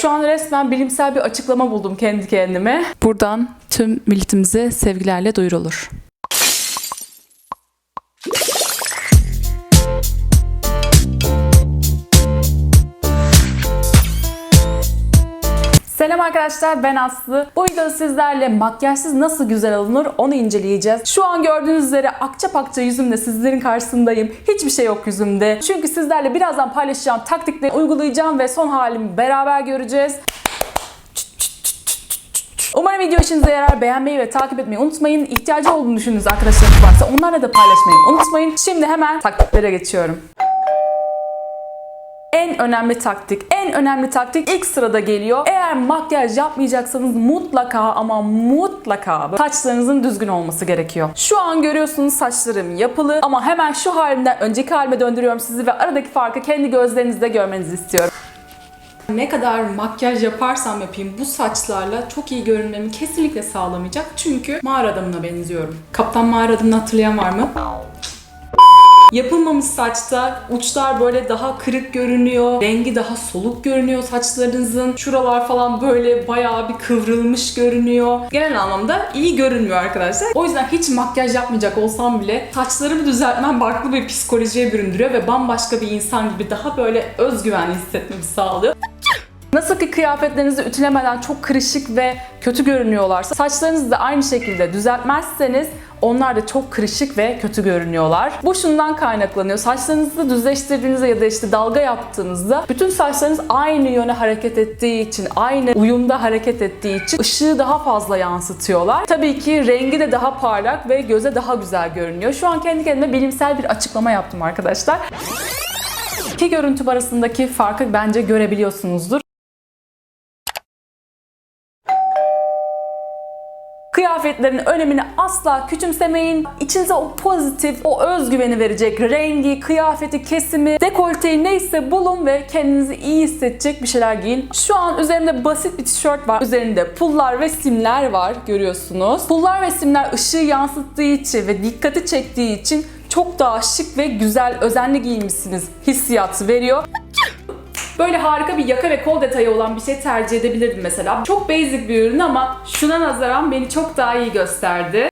Şu an resmen bilimsel bir açıklama buldum kendi kendime. Buradan tüm milletimize sevgilerle duyurulur. Selam arkadaşlar ben Aslı. Bu videoda sizlerle makyajsız nasıl güzel alınır onu inceleyeceğiz. Şu an gördüğünüz üzere akça pakça yüzümde sizlerin karşısındayım. Hiçbir şey yok yüzümde. Çünkü sizlerle birazdan paylaşacağım taktikleri uygulayacağım ve son halimi beraber göreceğiz. Umarım video işinize yarar. Beğenmeyi ve takip etmeyi unutmayın. İhtiyacı olduğunu düşündüğünüz arkadaşlarınız varsa onlarla da paylaşmayı unutmayın. Şimdi hemen taktiklere geçiyorum. En önemli taktik, en önemli taktik ilk sırada geliyor. Eğer makyaj yapmayacaksanız mutlaka ama mutlaka saçlarınızın düzgün olması gerekiyor. Şu an görüyorsunuz saçlarım yapılı ama hemen şu halimden önceki halime döndürüyorum sizi ve aradaki farkı kendi gözlerinizde görmenizi istiyorum. Ne kadar makyaj yaparsam yapayım bu saçlarla çok iyi görünmemi kesinlikle sağlamayacak. Çünkü mağara adamına benziyorum. Kaptan mağara adamını hatırlayan var mı? Yapılmamış saçta uçlar böyle daha kırık görünüyor. Rengi daha soluk görünüyor saçlarınızın. Şuralar falan böyle bayağı bir kıvrılmış görünüyor. Genel anlamda iyi görünmüyor arkadaşlar. O yüzden hiç makyaj yapmayacak olsam bile saçlarımı düzeltmem farklı bir psikolojiye büründürüyor ve bambaşka bir insan gibi daha böyle özgüvenli hissetmemi sağlıyor. Nasıl ki kıyafetlerinizi ütülemeden çok kırışık ve kötü görünüyorlarsa saçlarınızı da aynı şekilde düzeltmezseniz onlar da çok kırışık ve kötü görünüyorlar. Bu şundan kaynaklanıyor. Saçlarınızı düzleştirdiğinizde ya da işte dalga yaptığınızda bütün saçlarınız aynı yöne hareket ettiği için, aynı uyumda hareket ettiği için ışığı daha fazla yansıtıyorlar. Tabii ki rengi de daha parlak ve göze daha güzel görünüyor. Şu an kendi kendime bilimsel bir açıklama yaptım arkadaşlar. İki görüntü arasındaki farkı bence görebiliyorsunuzdur. Kıyafetlerin önemini asla küçümsemeyin. İçinize o pozitif, o özgüveni verecek rengi, kıyafeti, kesimi, dekolteyi neyse bulun ve kendinizi iyi hissedecek bir şeyler giyin. Şu an üzerimde basit bir tişört var. Üzerinde pullar ve simler var görüyorsunuz. Pullar ve simler ışığı yansıttığı için ve dikkati çektiği için çok daha şık ve güzel, özenli giyinmişsiniz hissiyatı veriyor. Böyle harika bir yaka ve kol detayı olan bir şey tercih edebilirdim mesela. Çok basic bir ürün ama şuna nazaran beni çok daha iyi gösterdi.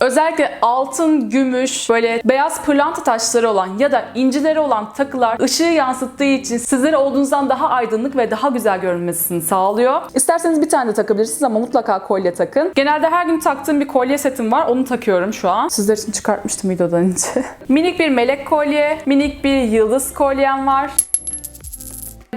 Özellikle altın, gümüş, böyle beyaz pırlanta taşları olan ya da incileri olan takılar ışığı yansıttığı için sizlere olduğunuzdan daha aydınlık ve daha güzel görünmesini sağlıyor. İsterseniz bir tane de takabilirsiniz ama mutlaka kolye takın. Genelde her gün taktığım bir kolye setim var. Onu takıyorum şu an. Sizler için çıkartmıştım videodan önce. minik bir melek kolye, minik bir yıldız kolyem var.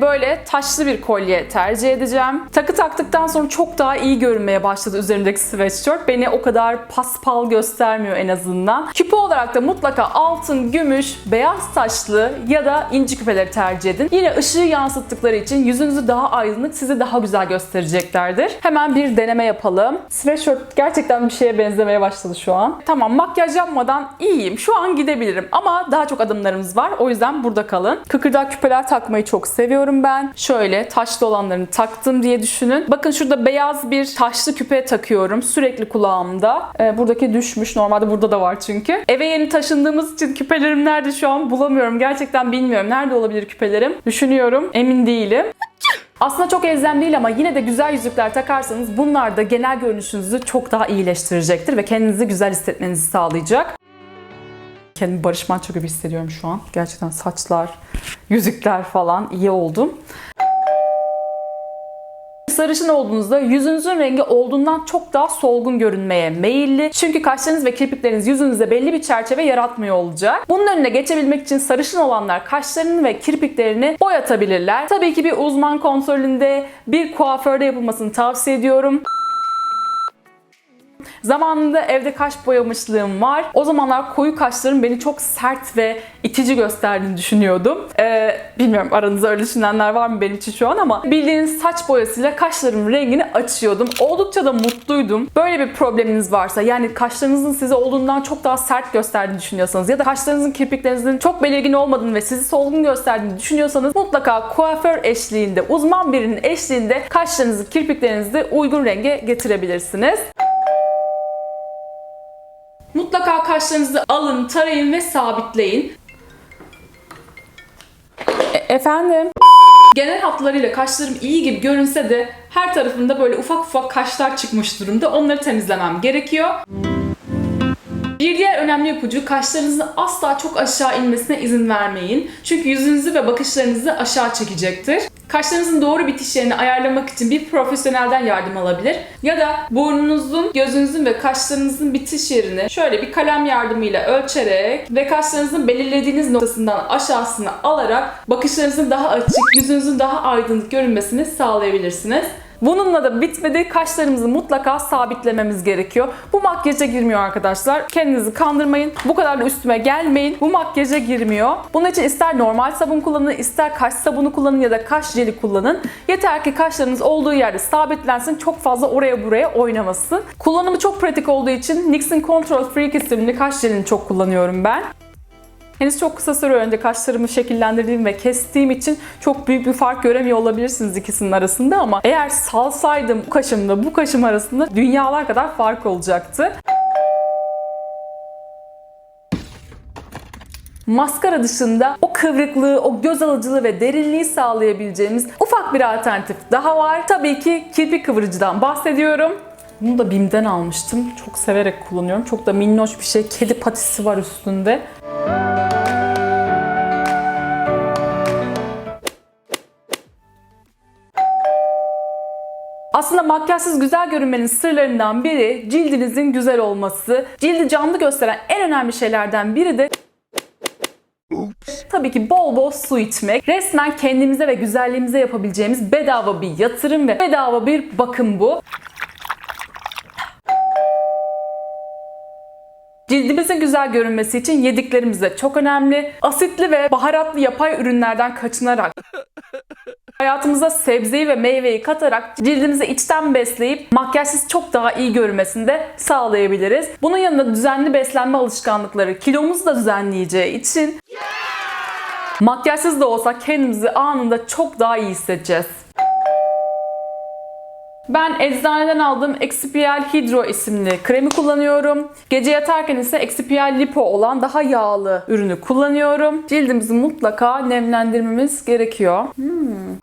Böyle taşlı bir kolye tercih edeceğim. Takı taktıktan sonra çok daha iyi görünmeye başladı üzerimdeki sweatshirt. Beni o kadar paspal göstermiyor en azından. Küpe olarak da mutlaka altın, gümüş, beyaz taşlı ya da inci küpeleri tercih edin. Yine ışığı yansıttıkları için yüzünüzü daha aydınlık, sizi daha güzel göstereceklerdir. Hemen bir deneme yapalım. Sweatshirt gerçekten bir şeye benzemeye başladı şu an. Tamam makyaj yapmadan iyiyim. Şu an gidebilirim ama daha çok adımlarımız var. O yüzden burada kalın. Kıkırdak küpeler takmayı çok seviyorum ben. Şöyle taşlı olanlarını taktım diye düşünün. Bakın şurada beyaz bir taşlı küpe takıyorum sürekli kulağımda. Ee, buradaki düşmüş. Normalde burada da var çünkü. Eve yeni taşındığımız için küpelerim nerede şu an bulamıyorum. Gerçekten bilmiyorum. Nerede olabilir küpelerim? Düşünüyorum. Emin değilim. Aslında çok elzem değil ama yine de güzel yüzükler takarsanız bunlar da genel görünüşünüzü çok daha iyileştirecektir ve kendinizi güzel hissetmenizi sağlayacak. Kendimi Barış Manço gibi hissediyorum şu an. Gerçekten saçlar, yüzükler falan iyi oldum. Sarışın olduğunuzda yüzünüzün rengi olduğundan çok daha solgun görünmeye meyilli. Çünkü kaşlarınız ve kirpikleriniz yüzünüzde belli bir çerçeve yaratmıyor olacak. Bunun önüne geçebilmek için sarışın olanlar kaşlarını ve kirpiklerini boyatabilirler. Tabii ki bir uzman kontrolünde bir kuaförde yapılmasını tavsiye ediyorum. Zamanında evde kaş boyamışlığım var. O zamanlar koyu kaşlarım beni çok sert ve itici gösterdiğini düşünüyordum. Ee, bilmiyorum aranızda öyle düşünenler var mı benim için şu an ama bildiğiniz saç boyasıyla kaşlarımın rengini açıyordum. Oldukça da mutluydum. Böyle bir probleminiz varsa yani kaşlarınızın size olduğundan çok daha sert gösterdiğini düşünüyorsanız ya da kaşlarınızın kirpiklerinizin çok belirgin olmadığını ve sizi solgun gösterdiğini düşünüyorsanız mutlaka kuaför eşliğinde, uzman birinin eşliğinde kaşlarınızı, kirpiklerinizi uygun renge getirebilirsiniz. Mutlaka kaşlarınızı alın, tarayın ve sabitleyin. E- efendim? Genel hatlarıyla kaşlarım iyi gibi görünse de her tarafında böyle ufak ufak kaşlar çıkmış durumda. Onları temizlemem gerekiyor. Bir diğer önemli ipucu kaşlarınızın asla çok aşağı inmesine izin vermeyin. Çünkü yüzünüzü ve bakışlarınızı aşağı çekecektir. Kaşlarınızın doğru bitiş yerini ayarlamak için bir profesyonelden yardım alabilir. Ya da burnunuzun, gözünüzün ve kaşlarınızın bitiş yerini şöyle bir kalem yardımıyla ölçerek ve kaşlarınızın belirlediğiniz noktasından aşağısına alarak bakışlarınızın daha açık, yüzünüzün daha aydınlık görünmesini sağlayabilirsiniz. Bununla da bitmedi. Kaşlarımızı mutlaka sabitlememiz gerekiyor. Bu makyaja girmiyor arkadaşlar. Kendinizi kandırmayın. Bu kadar da üstüme gelmeyin. Bu makyaja girmiyor. Bunun için ister normal sabun kullanın, ister kaş sabunu kullanın ya da kaş jeli kullanın. Yeter ki kaşlarınız olduğu yerde sabitlensin. Çok fazla oraya buraya oynamasın. Kullanımı çok pratik olduğu için NYX'in Control Freak isimli kaş jelini çok kullanıyorum ben. Henüz çok kısa süre önce kaşlarımı şekillendirdiğim ve kestiğim için çok büyük bir fark göremiyor olabilirsiniz ikisinin arasında ama eğer salsaydım bu kaşımla bu kaşım arasında dünyalar kadar fark olacaktı. Maskara dışında o kıvrıklığı, o göz alıcılığı ve derinliği sağlayabileceğimiz ufak bir alternatif daha var. Tabii ki kirpik kıvırıcıdan bahsediyorum. Bunu da BİM'den almıştım. Çok severek kullanıyorum. Çok da minnoş bir şey. Kedi patisi var üstünde. Aslında makyajsız güzel görünmenin sırlarından biri cildinizin güzel olması. Cildi canlı gösteren en önemli şeylerden biri de Tabii ki bol bol su içmek. Resmen kendimize ve güzelliğimize yapabileceğimiz bedava bir yatırım ve bedava bir bakım bu. Cildimizin güzel görünmesi için yediklerimiz de çok önemli. Asitli ve baharatlı yapay ürünlerden kaçınarak Hayatımıza sebzeyi ve meyveyi katarak cildimizi içten besleyip makyajsız çok daha iyi görünmesini de sağlayabiliriz. Bunun yanında düzenli beslenme alışkanlıkları kilomuzu da düzenleyeceği için makyajsız da olsa kendimizi anında çok daha iyi hissedeceğiz. Ben eczaneden aldığım Expial Hydro isimli kremi kullanıyorum. Gece yatarken ise Expial Lipo olan daha yağlı ürünü kullanıyorum. Cildimizi mutlaka nemlendirmemiz gerekiyor. Hmm.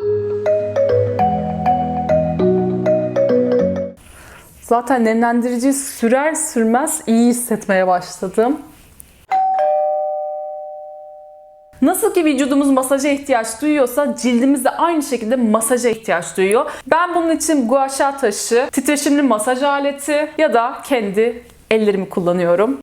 Zaten nemlendirici sürer sürmez iyi hissetmeye başladım. Nasıl ki vücudumuz masaja ihtiyaç duyuyorsa cildimiz de aynı şekilde masaja ihtiyaç duyuyor. Ben bunun için gua sha taşı, titreşimli masaj aleti ya da kendi ellerimi kullanıyorum.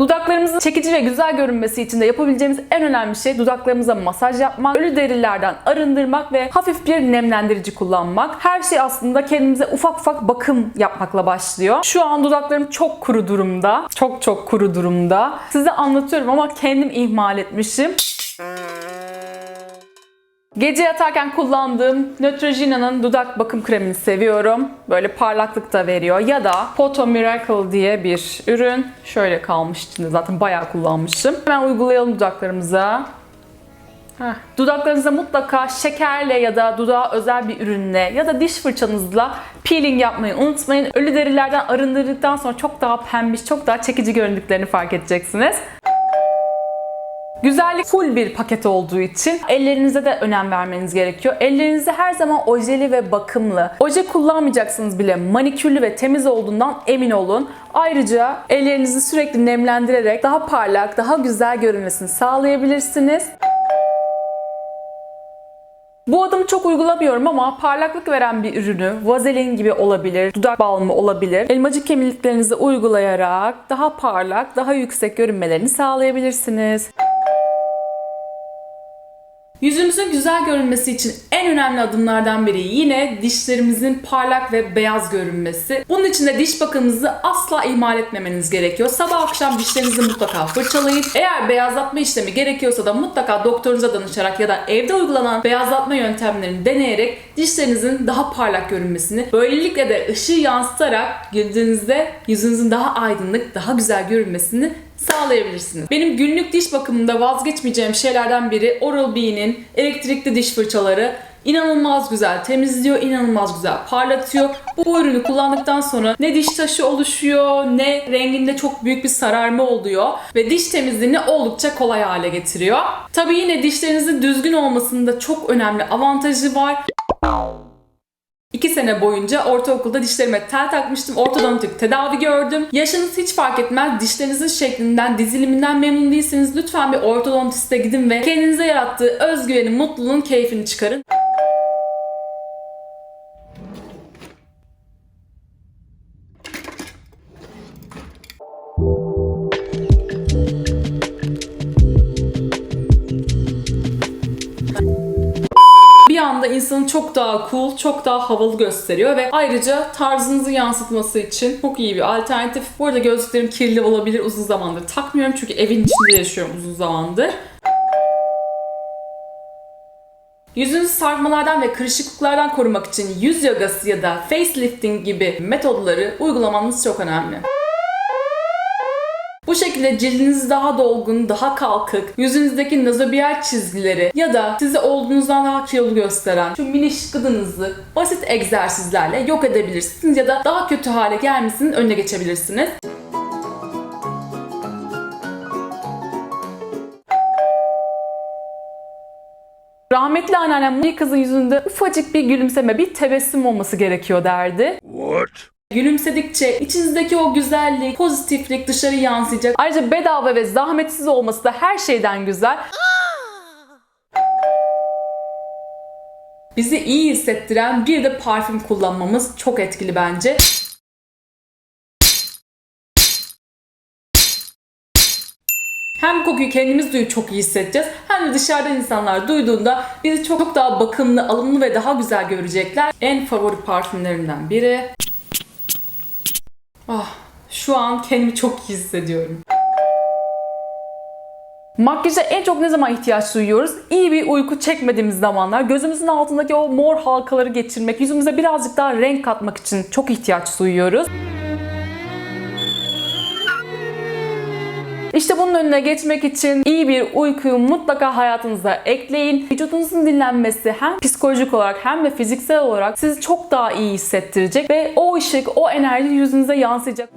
Dudaklarımızın çekici ve güzel görünmesi için de yapabileceğimiz en önemli şey dudaklarımıza masaj yapmak, ölü derilerden arındırmak ve hafif bir nemlendirici kullanmak. Her şey aslında kendimize ufak ufak bakım yapmakla başlıyor. Şu an dudaklarım çok kuru durumda. Çok çok kuru durumda. Size anlatıyorum ama kendim ihmal etmişim. Gece yatarken kullandığım Neutrogena'nın dudak bakım kremini seviyorum. Böyle parlaklık da veriyor. Ya da Photo Miracle diye bir ürün. Şöyle kalmış içinde zaten bayağı kullanmışım. Hemen uygulayalım dudaklarımıza. Heh. Dudaklarınıza mutlaka şekerle ya da dudağa özel bir ürünle ya da diş fırçanızla peeling yapmayı unutmayın. Ölü derilerden arındırdıktan sonra çok daha pembiş, çok daha çekici göründüklerini fark edeceksiniz. Güzellik full bir paket olduğu için ellerinize de önem vermeniz gerekiyor. Ellerinizi her zaman ojeli ve bakımlı. Oje kullanmayacaksınız bile manikürlü ve temiz olduğundan emin olun. Ayrıca ellerinizi sürekli nemlendirerek daha parlak, daha güzel görünmesini sağlayabilirsiniz. Bu adımı çok uygulamıyorum ama parlaklık veren bir ürünü vazelin gibi olabilir, dudak balmı olabilir. Elmacık kemiklerinizi uygulayarak daha parlak, daha yüksek görünmelerini sağlayabilirsiniz. Yüzümüzün güzel görünmesi için en önemli adımlardan biri yine dişlerimizin parlak ve beyaz görünmesi. Bunun için de diş bakımınızı asla ihmal etmemeniz gerekiyor. Sabah akşam dişlerinizi mutlaka fırçalayın. Eğer beyazlatma işlemi gerekiyorsa da mutlaka doktorunuza danışarak ya da evde uygulanan beyazlatma yöntemlerini deneyerek dişlerinizin daha parlak görünmesini, böylelikle de ışığı yansıtarak güldüğünüzde yüzünüzün daha aydınlık, daha güzel görünmesini sağlayabilirsiniz. Benim günlük diş bakımında vazgeçmeyeceğim şeylerden biri Oral-B'nin elektrikli diş fırçaları. inanılmaz güzel temizliyor, inanılmaz güzel parlatıyor. Bu ürünü kullandıktan sonra ne diş taşı oluşuyor, ne renginde çok büyük bir sararma oluyor ve diş temizliğini oldukça kolay hale getiriyor. Tabii yine dişlerinizin düzgün olmasında çok önemli avantajı var. İki sene boyunca ortaokulda dişlerime tel takmıştım. Ortodontik tedavi gördüm. Yaşınız hiç fark etmez. Dişlerinizin şeklinden, diziliminden memnun değilseniz lütfen bir ortodontiste gidin ve kendinize yarattığı özgüvenin, mutluluğun keyfini çıkarın. Çok daha cool, çok daha havalı gösteriyor ve ayrıca tarzınızı yansıtması için çok iyi bir alternatif. Bu arada gözlüklerim kirli olabilir uzun zamandır takmıyorum çünkü evin içinde yaşıyorum uzun zamandır. Yüzünüzü sarkmalardan ve kırışıklıklardan korumak için yüz yogası ya da facelifting gibi metodları uygulamanız çok önemli. Bu şekilde cildiniz daha dolgun, daha kalkık, yüzünüzdeki nazobiyal çizgileri ya da sizi olduğunuzdan daha kilolu gösteren şu miniş gıdınızı basit egzersizlerle yok edebilirsiniz ya da daha kötü hale gelmesinin önüne geçebilirsiniz. Rahmetli anneannem bu kızın yüzünde ufacık bir gülümseme, bir tebessüm olması gerekiyor derdi. What? Gülümsedikçe içinizdeki o güzellik, pozitiflik dışarı yansıyacak. Ayrıca bedava ve zahmetsiz olması da her şeyden güzel. Bizi iyi hissettiren bir de parfüm kullanmamız çok etkili bence. Hem kokuyu kendimiz duyup çok iyi hissedeceğiz hem de dışarıdan insanlar duyduğunda bizi çok, daha bakımlı, alımlı ve daha güzel görecekler. En favori parfümlerimden biri. Ah, şu an kendimi çok iyi hissediyorum. Makyaja en çok ne zaman ihtiyaç duyuyoruz? İyi bir uyku çekmediğimiz zamanlar, gözümüzün altındaki o mor halkaları geçirmek, yüzümüze birazcık daha renk katmak için çok ihtiyaç duyuyoruz. İşte bunun önüne geçmek için iyi bir uykuyu mutlaka hayatınıza ekleyin. Vücudunuzun dinlenmesi hem psikolojik olarak hem de fiziksel olarak sizi çok daha iyi hissettirecek ve o ışık, o enerji yüzünüze yansıyacak.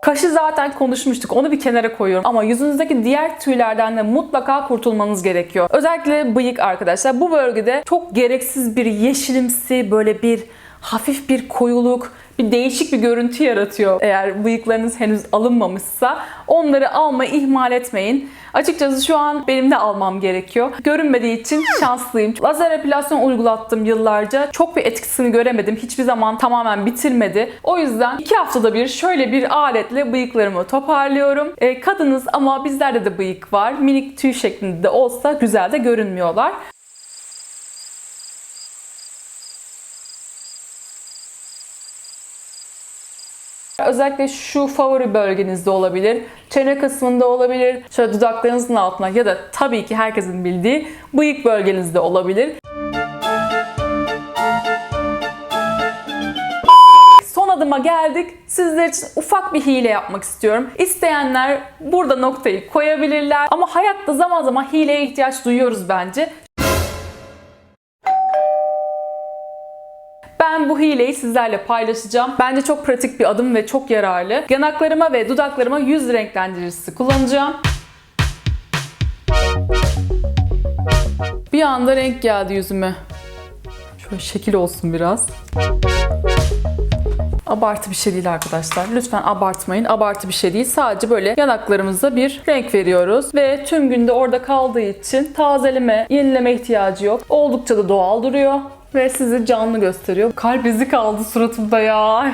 Kaşı zaten konuşmuştuk. Onu bir kenara koyuyorum. Ama yüzünüzdeki diğer tüylerden de mutlaka kurtulmanız gerekiyor. Özellikle bıyık arkadaşlar. Bu bölgede çok gereksiz bir yeşilimsi böyle bir hafif bir koyuluk, bir değişik bir görüntü yaratıyor. Eğer bıyıklarınız henüz alınmamışsa onları almayı ihmal etmeyin. Açıkçası şu an benim de almam gerekiyor. Görünmediği için şanslıyım. Lazer epilasyon uygulattım yıllarca. Çok bir etkisini göremedim. Hiçbir zaman tamamen bitirmedi. O yüzden iki haftada bir şöyle bir aletle bıyıklarımı toparlıyorum. E, kadınız ama bizlerde de bıyık var. Minik tüy şeklinde de olsa güzel de görünmüyorlar. Özellikle şu favori bölgenizde olabilir. Çene kısmında olabilir. Şöyle dudaklarınızın altına ya da tabii ki herkesin bildiği bıyık bölgenizde olabilir. Son adıma geldik. Sizler için ufak bir hile yapmak istiyorum. İsteyenler burada noktayı koyabilirler. Ama hayatta zaman zaman hileye ihtiyaç duyuyoruz bence. Ben bu hileyi sizlerle paylaşacağım. Bence çok pratik bir adım ve çok yararlı. Yanaklarıma ve dudaklarıma yüz renklendiricisi kullanacağım. Bir anda renk geldi yüzüme. Şöyle şekil olsun biraz. Abartı bir şey değil arkadaşlar. Lütfen abartmayın. Abartı bir şey değil. Sadece böyle yanaklarımıza bir renk veriyoruz. Ve tüm günde orada kaldığı için tazeleme, yenileme ihtiyacı yok. Oldukça da doğal duruyor. Ve sizi canlı gösteriyor. Kalp izi kaldı suratımda ya.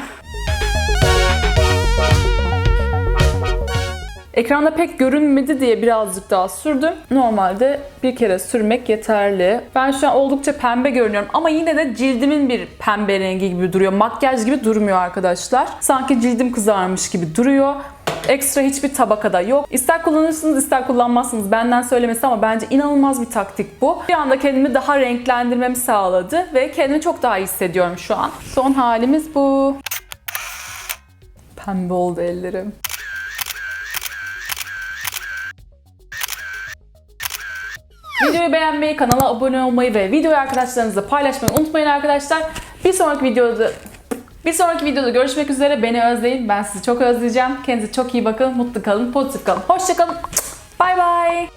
Ekranda pek görünmedi diye birazcık daha sürdüm. Normalde bir kere sürmek yeterli. Ben şu an oldukça pembe görünüyorum ama yine de cildimin bir pembe rengi gibi duruyor. Makyaj gibi durmuyor arkadaşlar. Sanki cildim kızarmış gibi duruyor. Ekstra hiçbir tabakada yok. İster kullanırsınız ister kullanmazsınız. Benden söylemesi ama bence inanılmaz bir taktik bu. Bir anda kendimi daha renklendirmemi sağladı ve kendimi çok daha iyi hissediyorum şu an. Son halimiz bu. Pembe oldu ellerim. Videoyu beğenmeyi, kanala abone olmayı ve videoyu arkadaşlarınızla paylaşmayı unutmayın arkadaşlar. Bir sonraki videoda bir sonraki videoda görüşmek üzere. Beni özleyin. Ben sizi çok özleyeceğim. Kendinize çok iyi bakın. Mutlu kalın. Pozitif kalın. Hoşçakalın. Bay bay.